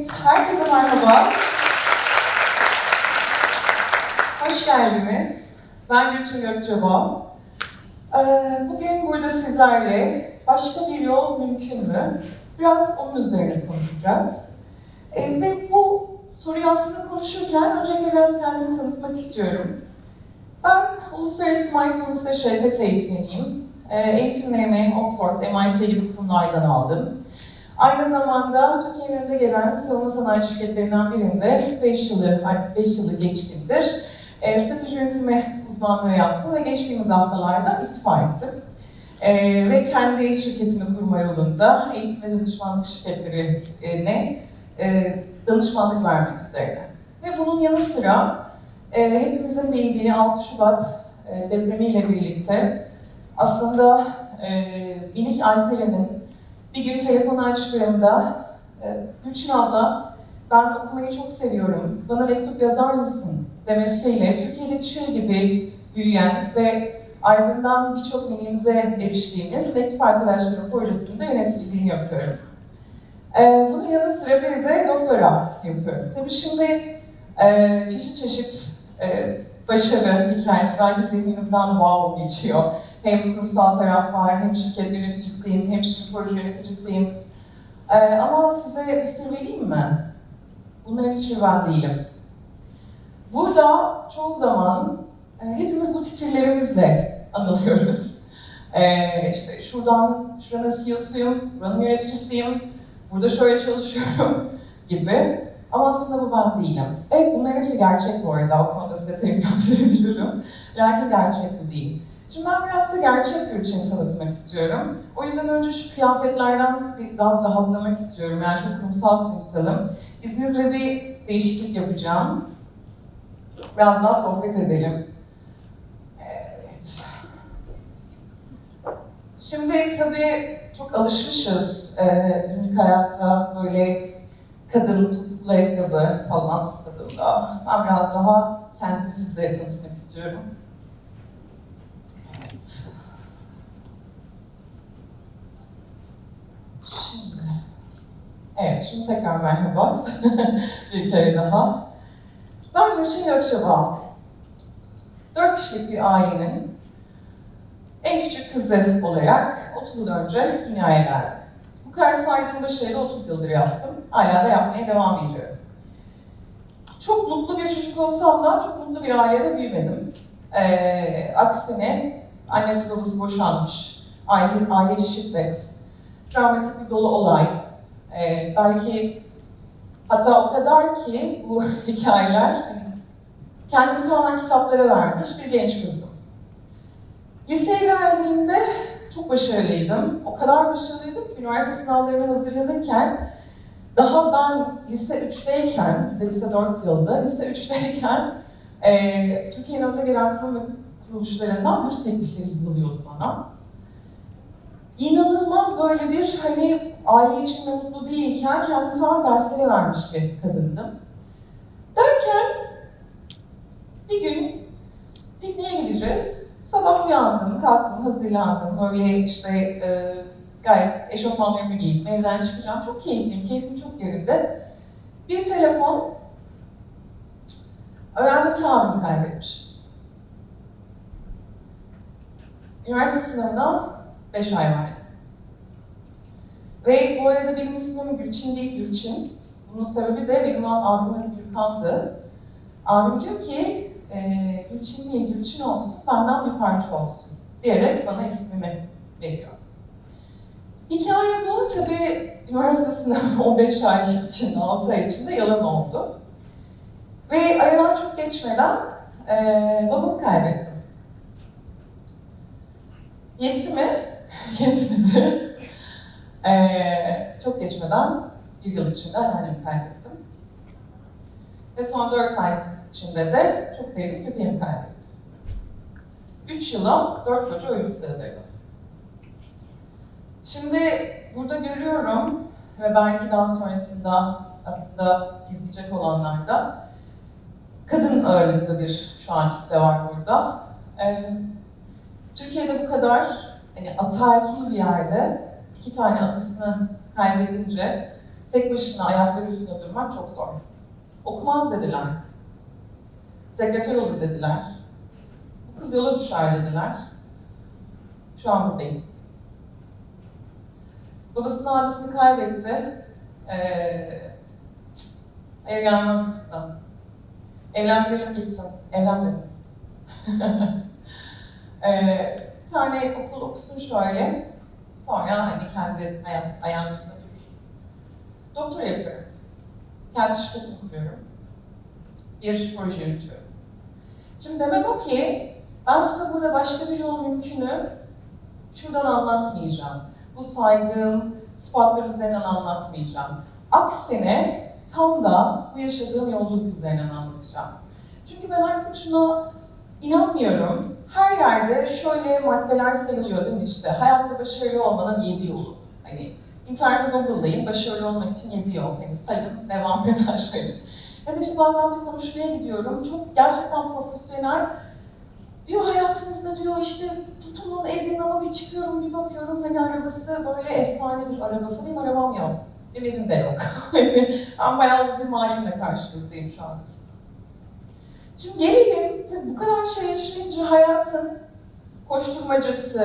Evet, herkese merhaba. Hoş geldiniz. Ben Gülçin Gökçeba. Ee, Bugün burada sizlerle başka bir yol mümkün mü? Biraz onun üzerine konuşacağız. Ee, Ve bu soruyu aslında konuşurken öncelikle biraz kendimi tanıtmak istiyorum. Ben Uluslararası Mindfulness ve Şehvet eğitmeniyim. Ee, Eğitimlerimi Oxford, MIT gibi kurumlardan aldım. Aynı zamanda Türkiye'nin önünde gelen savunma sanayi şirketlerinden birinde 5 yılı, 5 yılı geçkindir. E, strateji yönetimi uzmanlığı yaptım ve geçtiğimiz haftalarda istifa ettim. E, ve kendi şirketimi kurma yolunda eğitim ve danışmanlık şirketlerine e, danışmanlık vermek üzere. Ve bunun yanı sıra e, hepimizin bildiği 6 Şubat e, depremiyle birlikte aslında e, Minik Alperen'in bir gün telefon açtığımda, e, Gülçin abla ben okumayı çok seviyorum, bana mektup yazar mısın demesiyle Türkiye'de çığ gibi büyüyen ve ardından birçok minimize eriştiğimiz Mektup Arkadaşlarım projesinde yöneticiliğini yapıyorum. E, bunun yanı sıra bir de doktora yapıyorum. Tabii şimdi e, çeşit çeşit başarı hikayesi belki zihninizden wow geçiyor hem kurumsal taraf var, hem şirket yöneticisiyim, hem şirket proje yöneticisiyim. Ee, ama size bir sır vereyim mi? Bunların hiçbiri ben değilim. Burada çoğu zaman e, hepimiz bu titirlerimizle anılıyoruz. Ee, işte şuradan, şuranın CEO'suyum, buranın yöneticisiyim, burada şöyle çalışıyorum gibi. Ama aslında bu ben değilim. Evet bunların hepsi gerçek bu arada, o konuda size teminat verebilirim. Lakin gerçek bu değil. Şimdi ben biraz size gerçek Gülçin'i tanıtmak istiyorum. O yüzden önce şu kıyafetlerden biraz rahatlamak istiyorum. Yani çok kurumsal kurumsalım. İzninizle bir değişiklik yapacağım. Biraz daha sohbet edelim. Evet. Şimdi tabii çok alışmışız e, günlük hayatta böyle kadın topuklu ayakkabı falan tadında. Ben biraz daha kendimi size tanıtmak istiyorum. Şimdi, evet şimdi tekrar merhaba. bir kere daha. Ben Gülçin Gökçeba. Dört kişilik bir ailenin en küçük kızı olarak 30 yıl önce dünyaya geldim. Bu kadar saydığım başarıyı da 30 yıldır yaptım. Hala da yapmaya devam ediyorum. Çok mutlu bir çocuk olsam da çok mutlu bir ailede büyümedim. Ee, aksine annesi babası boşanmış, aile, aileci şiddet, travmatik bir dolu olay. Ee, belki hatta o kadar ki bu hikayeler kendimi tamamen kitaplara vermiş bir genç kızdım. Liseye geldiğimde çok başarılıydım. O kadar başarılıydım ki üniversite sınavlarına hazırlanırken daha ben lise 3'teyken, bizde lise 4 yılda, lise 3'teyken e, Türkiye'nin önüne gelen kurum kuruluşlarından burs teklifleri yığılıyordu bana inanılmaz böyle bir hani aile içinde mutlu değilken kendimi tamamen derslere vermiş bir kadındım. Derken bir gün pikniğe gideceğiz. Sabah uyandım, kalktım, hazırlandım. Böyle işte e, gayet eşofmanlarımı giydim, evden çıkacağım. Çok keyifliyim, keyfim çok yerinde. Bir telefon, öğrendim ki abimi kaybetmiş. Üniversite sınavına 5 ay vardı. Ve bu arada benim ismim Gülçin değil Gülçin. Bunun sebebi de benim abimin Gülkan'dı. Abim diyor ki, e, Gülçin değil Gülçin olsun, benden bir parça olsun diyerek bana ismimi veriyor. Hikaye bu. Tabii üniversite sınavı 15 ay için, 6 ay içinde yalan oldu. Ve aradan çok geçmeden e, babamı kaybettim. Yetti mi? Yetmedi. Ee, çok geçmeden bir yıl içinde anneannemi kaybettim. Ve son dört ay içinde de çok sevdiğim köpeğimi kaybettim. Üç yıla dört koca ölüm sığdırdım. Şimdi burada görüyorum ve belki daha sonrasında aslında izleyecek olanlar da kadın ağırlıklı bir şu an kitle var burada. Ee, Türkiye'de bu kadar hani ataerkil bir yerde iki tane atasını kaybedince tek başına ayakları üstünde durmak çok zor. Okumaz dediler. Sekreter olur dediler. Bu kız yola düşer dediler. Şu an buradayım. Babasını abisini kaybetti. Ee, ev bu kızdan. Evlendirelim gitsin. Evlenmedim. ee, bir tane okul okusun şöyle. Sonra hani kendi hayat, ayağının üstünde durur. Doktor yapıyorum. Kendi şirketimi kuruyorum. Bir proje yürütüyorum. Şimdi demem o ki, ben size burada başka bir yol mümkünü şuradan anlatmayacağım. Bu saydığım sıfatlar üzerinden anlatmayacağım. Aksine tam da bu yaşadığım yolculuk üzerinden anlatacağım. Çünkü ben artık şuna inanmıyorum. Yerde şöyle maddeler sayılıyor değil mi işte? Hayatta başarılı olmanın yedi yolu. Hani internette Google'layın, başarılı olmak için yedi yol. Hani sayın, devam eden şey. Ya da işte bazen bir konuşmaya gidiyorum. Çok gerçekten profesyonel. Diyor hayatınızda diyor işte tutunun edin ama bir çıkıyorum bir bakıyorum hani arabası böyle efsane bir araba falan. Arabam yok. Benim evim de yok. ben bayağı bir malimle karşınızdayım şu anda siz. Şimdi gelelim, tabii bu kadar şey yaşayınca hayatın koşturmacası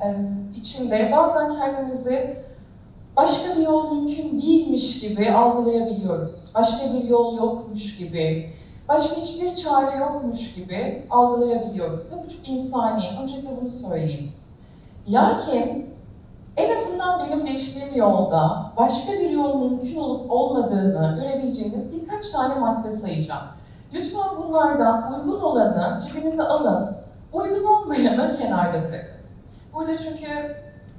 e, içinde bazen kendimizi başka bir yol mümkün değilmiş gibi algılayabiliyoruz. Başka bir yol yokmuş gibi, başka hiçbir çare yokmuş gibi algılayabiliyoruz. Bu çok insani. Öncelikle bunu söyleyeyim. Lakin en azından benim geçtiğim yolda başka bir yol mümkün olup olmadığını görebileceğiniz birkaç tane madde sayacağım. Lütfen bunlardan uygun olanı cebinize alın, uygun olmayanı kenarda bırakın. Burada çünkü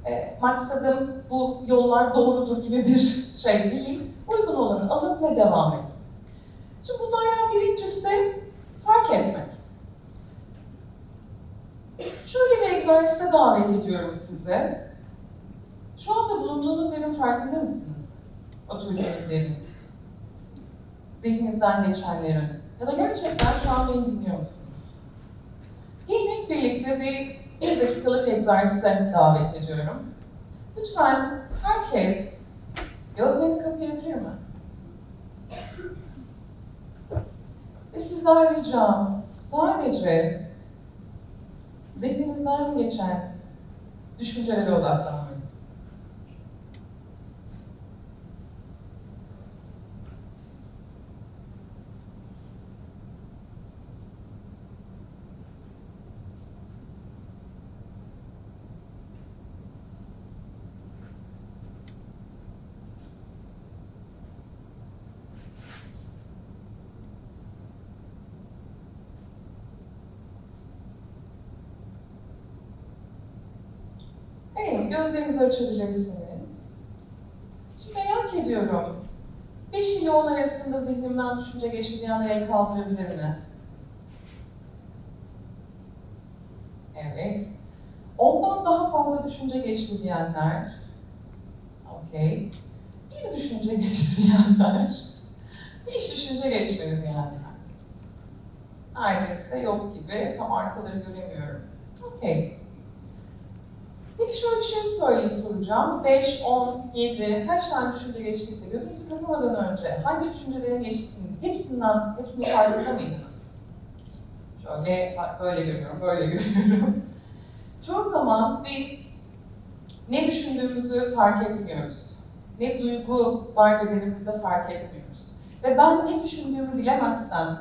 e, maksadım bu yollar doğrudur gibi bir şey değil. Uygun olanı alın ve devam edin. Şimdi bunlardan birincisi fark etmek. Şöyle bir egzersize davet ediyorum size. Şu anda bulunduğunuz yerin farkında mısınız? Oturduğunuz yerin. Zihninizden geçenlerin. Ya da gerçekten şu an beni dinliyor musunuz? Gelin birlikte bir, bir dakikalık egzersize davet ediyorum. Lütfen herkes gözlerini kapayabilir mi? Ve sizden ricam sadece zihninizden geçen düşüncelere odaklanmanız. Evet, gözlerinizi açabilirsiniz. Şimdi merak ediyorum. 5 ile 10 arasında zihnimden düşünce geçti diyenler el kaldırabilir mi? Evet. Ondan daha fazla düşünce geçti diyenler. Okey. Bir düşünce geçti diyenler. Hiç düşünce geçmedi diyenler. Neredeyse yok gibi. Tam arkaları göremiyorum. Okey. Şey söyleyeyim soracağım. 5, 10, 7, kaç tane düşünce geçtiyse gözünüzü kapamadan önce hangi düşüncelerin geçtiğini hepsinden, hepsini farkında mıydınız? Şöyle böyle görüyorum, böyle görüyorum. Çoğu zaman biz ne düşündüğümüzü fark etmiyoruz. Ne duygu var bedenimizde fark etmiyoruz. Ve ben ne düşündüğümü bilemezsem,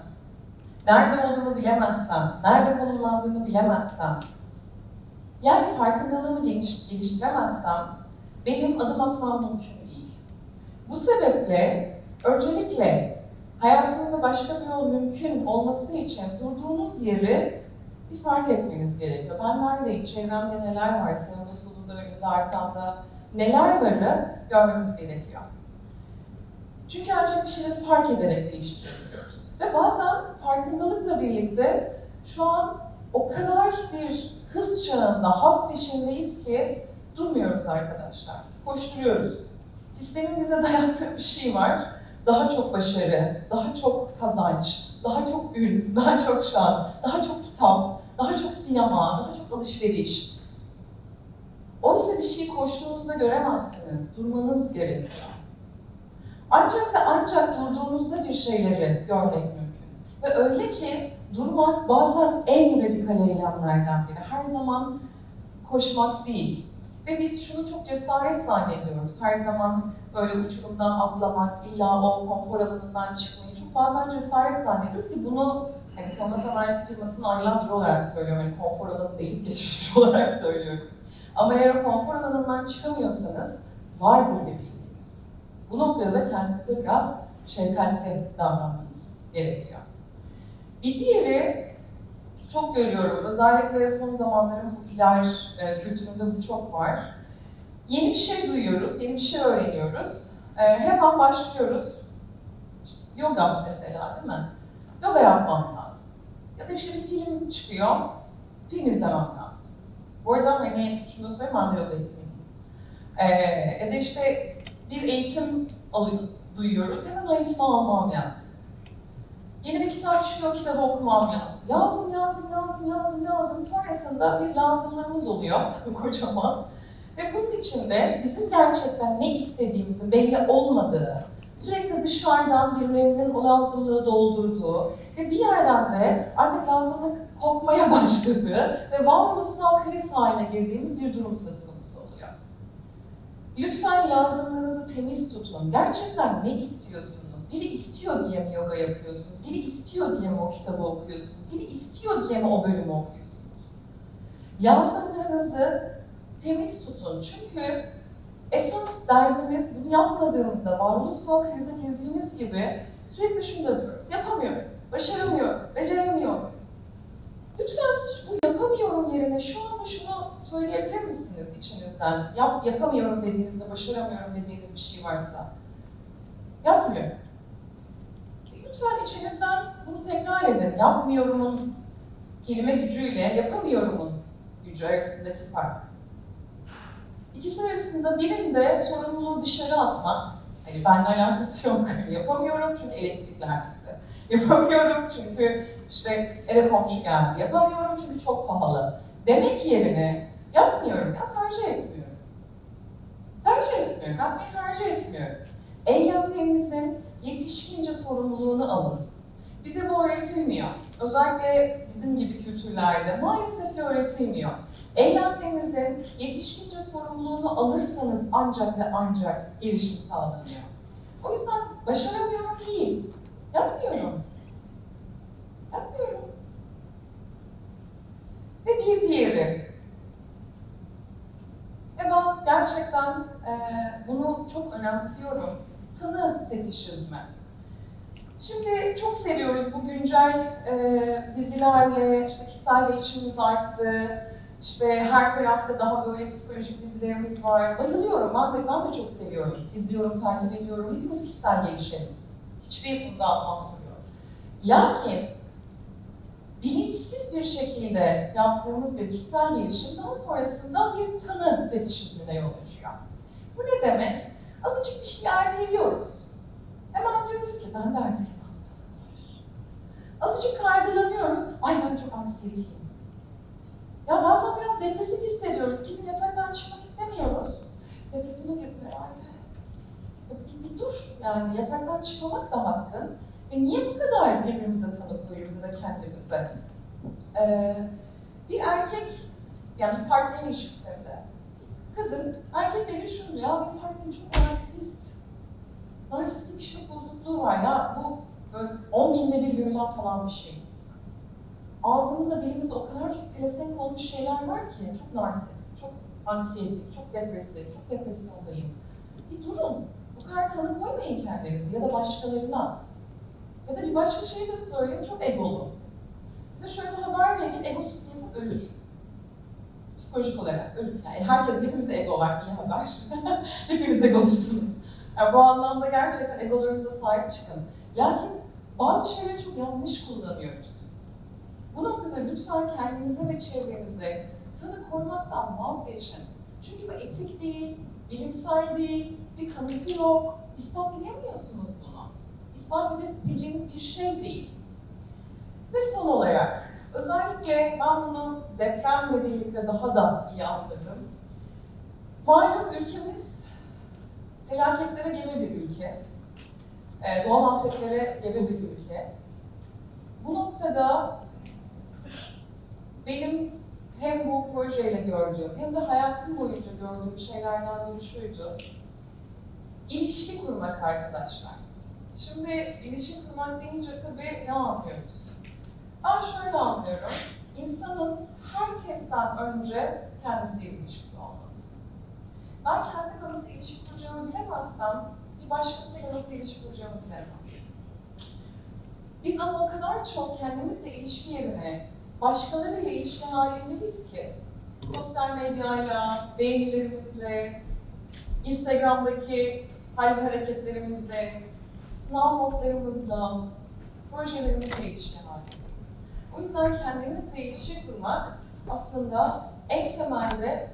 nerede olduğumu bilemezsem, nerede konumlandığımı bilemezsem, yani farkındalığımı geliş, geliştiremezsem benim adım atmam mümkün değil. Bu sebeple öncelikle hayatınızda başka bir yol mümkün olması için durduğunuz yeri bir fark etmeniz gerekiyor. Ben neredeyim, çevremde neler var, sağımda, solumda, önümde, arkamda neler varı görmemiz gerekiyor. Çünkü ancak bir şeyleri fark ederek değiştirebiliyoruz. Ve bazen farkındalıkla birlikte şu an o kadar bir hız çağında, has peşindeyiz ki durmuyoruz arkadaşlar. Koşturuyoruz. Sistemin bize dayattığı bir şey var. Daha çok başarı, daha çok kazanç, daha çok ün, daha çok şan, daha çok kitap, daha çok sinema, daha çok alışveriş. Oysa bir şey koştuğunuzda göremezsiniz. Durmanız gerekiyor. Ancak ve ancak durduğunuzda bir şeyleri görmek mümkün. Ve öyle ki durmak bazen en radikal eylemlerden biri. Her zaman koşmak değil. Ve biz şunu çok cesaret zannediyoruz. Her zaman böyle uçurumdan atlamak, illa o konfor alanından çıkmayı çok bazen cesaret zannediyoruz ki bunu hani savunma sanayi firmasının ayrılan biri olarak söylüyorum. Hani konfor alanı değil, geçmiş olarak söylüyorum. Ama eğer o konfor alanından çıkamıyorsanız vardır bir bilginiz. Bu noktada da kendinize biraz şefkatli davranmanız gerekiyor. Bir diğeri çok görüyorum. Özellikle son zamanların popüler e, kültüründe bu çok var. Yeni bir şey duyuyoruz, yeni bir şey öğreniyoruz. E, hemen başlıyoruz. İşte yoga mesela değil mi? Yoga yapmam lazım. Ya da işte bir film çıkıyor, film izlemem lazım. Bu arada hani şunu da söyleyeyim, ben de yoga eğitimliyim. E, ya da işte bir eğitim alıyor, duyuyoruz, hemen o eğitimi almam lazım. Yeni bir kitap çıkıyor, kitabı okumam lazım. Lazım, lazım, lazım, lazım, lazım. Sonrasında bir lazımlarımız oluyor kocaman. Ve bunun içinde bizim gerçekten ne istediğimizin belli olmadığı, sürekli dışarıdan birilerinin o lazımlığı doldurduğu ve bir yerden de artık lazımlık kokmaya başladığı ve varoluşsal kriz haline girdiğimiz bir durum söz konusu oluyor. Lütfen lazımlığınızı temiz tutun. Gerçekten ne istiyorsunuz? Biri istiyor diye mi yoga yapıyorsunuz? Biri istiyor diye mi o kitabı okuyorsunuz? Biri istiyor diye mi o bölümü okuyorsunuz? Lazımlığınızı temiz tutun. Çünkü esas derdimiz bunu yapmadığımızda varoluşsal krize girdiğimiz gibi sürekli şunu da diyoruz. Yapamıyorum, başaramıyorum, beceremiyorum. Lütfen bu yapamıyorum yerine şu anda şunu söyleyebilir misiniz içinizden? Yap, yapamıyorum dediğinizde, başaramıyorum dediğiniz bir şey varsa. Yapmıyorum. Lütfen içinizden bunu tekrar edin. Yapmıyorumun kelime gücüyle yapamıyorumun gücü arasındaki fark. İkisi arasında birinde sorumluluğu dışarı atmak, hani benimle alakası yok, yapamıyorum çünkü elektrikler gitti. Yapamıyorum çünkü işte eve komşu geldi. Yapamıyorum çünkü çok pahalı. Demek yerine yapmıyorum ya tercih etmiyorum. Tercih etmiyorum, yapmayı tercih etmiyorum. Eylemlerinizin yetişkince sorumluluğunu alın. Bize bu öğretilmiyor. Özellikle bizim gibi kültürlerde maalesef ki öğretilmiyor. Eylemlerinizin yetişkince sorumluluğunu alırsanız ancak ve ancak gelişim sağlanıyor. O yüzden başaramıyorum değil, yapmıyorum. Yapmıyorum. Ve bir diğeri. Ve ben gerçekten e, bunu çok önemsiyorum. Tanı fetişizmi. Şimdi çok seviyoruz bu güncel e, dizilerle, işte kişisel gelişimimiz arttı, işte her tarafta daha böyle psikolojik dizilerimiz var. Bayılıyorum, ben de, ben de çok seviyorum. İzliyorum, takip ediyorum, hepimiz kişisel gelişelim. Hiçbir bunda mahsur yok. Lakin bilinçsiz bir şekilde yaptığımız bir kişisel gelişimden sonrasında bir tanı fetişizmine yol açıyor. Bu ne demek? Azıcık bir şey erteliyoruz. Hemen diyoruz ki ben de erteleme hastalığım var. Azıcık kaygılanıyoruz. Ay ben çok anksiyeteyim. Ya bazen biraz depresif hissediyoruz. İki gün yataktan çıkmak istemiyoruz. Depresyona girdim herhalde. Bir, bir dur. Yani yataktan çıkmamak da hakkın. E niye bu kadar birbirimize tanıklıyoruz ya da kendimize? Ee, bir erkek, yani partner ilişkisinde, kadın, erkek beni şunu ya benim partnerim çok narsist. Narsistik kişilik bozukluğu var ya bu böyle 10 binde bir görülen falan bir şey. Ağzımıza dilimize o kadar çok pelesenk olmuş şeyler var ki çok narsist, çok anksiyetik, çok depresif, çok depresyondayım. Bir durun. Bu kadar tanı koymayın kendinizi ya da başkalarına. Ya da bir başka şey de söyleyeyim, çok egolu. Size şöyle bir haber vereyim, egosuz bir insan ölür. Psikolojik olarak ölür. Yani herkes, hepimizde ego var, iyi haber. Hepiniz egolusunuz. Yani bu anlamda gerçekten egolarınıza sahip çıkın. Lakin bazı şeyleri çok yanlış kullanıyoruz. Bu noktada lütfen kendinize ve çevrenize tanı koymaktan vazgeçin. Çünkü bu etik değil, bilimsel değil, bir kanıtı yok, ispatlayamıyorsunuz bunu. İspat edebileceğiniz bir şey değil. Ve son olarak, özellikle ben bunu depremle birlikte daha da iyi anladım. Malum ülkemiz felaketlere gebe bir ülke. e, doğal afetlere gebe bir ülke. Bu noktada benim hem bu projeyle gördüğüm hem de hayatım boyunca gördüğüm şeylerden biri şuydu. İlişki kurmak arkadaşlar. Şimdi ilişki kurmak deyince tabii ne anlıyoruz? Ben şöyle anlıyorum. İnsanın herkesten önce kendisiyle ilişkisi olmalı. Ben kendimle nasıl ilişki kuracağımı bilemezsem bir başkasıyla nasıl ilişki kuracağımı bilemem. Biz ama o kadar çok kendimizle ilişki yerine başkalarıyla ilişki halindeyiz ki sosyal medyayla, beğenilerimizle, Instagram'daki hal hareketlerimizle, sınav notlarımızla, projelerimizle ilişki halindeyiz. O yüzden kendimizle ilişki kurmak aslında en temelde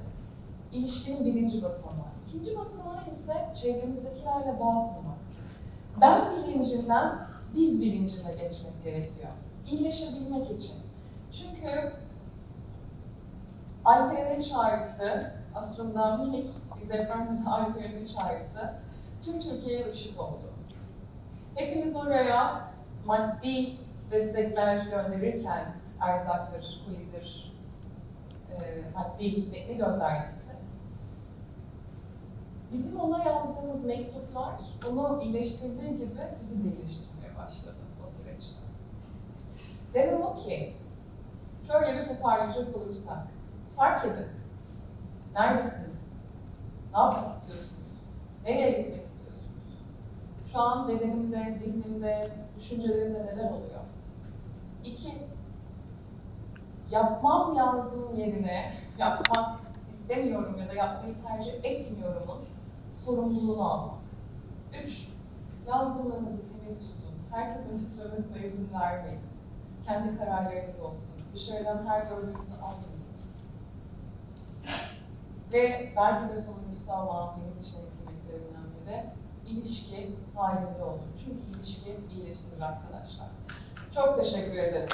ilişkinin birinci basamağı. İkinci basamağı ise çevremizdekilerle bağ kurmak. Ben bilincinden biz bilincine geçmek gerekiyor. İyileşebilmek için. Çünkü Alperen'in çağrısı aslında minik bir depremde de Alperen'in çağrısı tüm Türkiye'ye ışık oldu. Hepimiz oraya maddi destekler gönderirken erzaktır, kulidir, e, maddi ne gönderdiyse bizim ona yazdığımız mektuplar onu iyileştirdiği gibi bizi de iyileştirmeye başladı o süreçte. Demem o ki, şöyle bir toparlayacak olursak, fark edin. Neredesiniz? Ne yapmak istiyorsunuz? Nereye gitmek istiyorsunuz? Şu an bedenimde, zihnimde, düşüncelerimde neler oluyor? İki, yapmam lazım yerine yapmak istemiyorum ya da yapmayı tercih etmiyorumun sorumluluğunu almak. Üç, yazılımlarınızı temiz tutun. Herkesin pislemesine izin vermeyin. Kendi kararlarınız olsun. Dışarıdan her gördüğünüzü almayın. Ve belki de sonuncusu ama benim için en kıymetlerinden biri ilişki halinde olun. Çünkü ilişki iyileştirir arkadaşlar. Çok teşekkür ederim.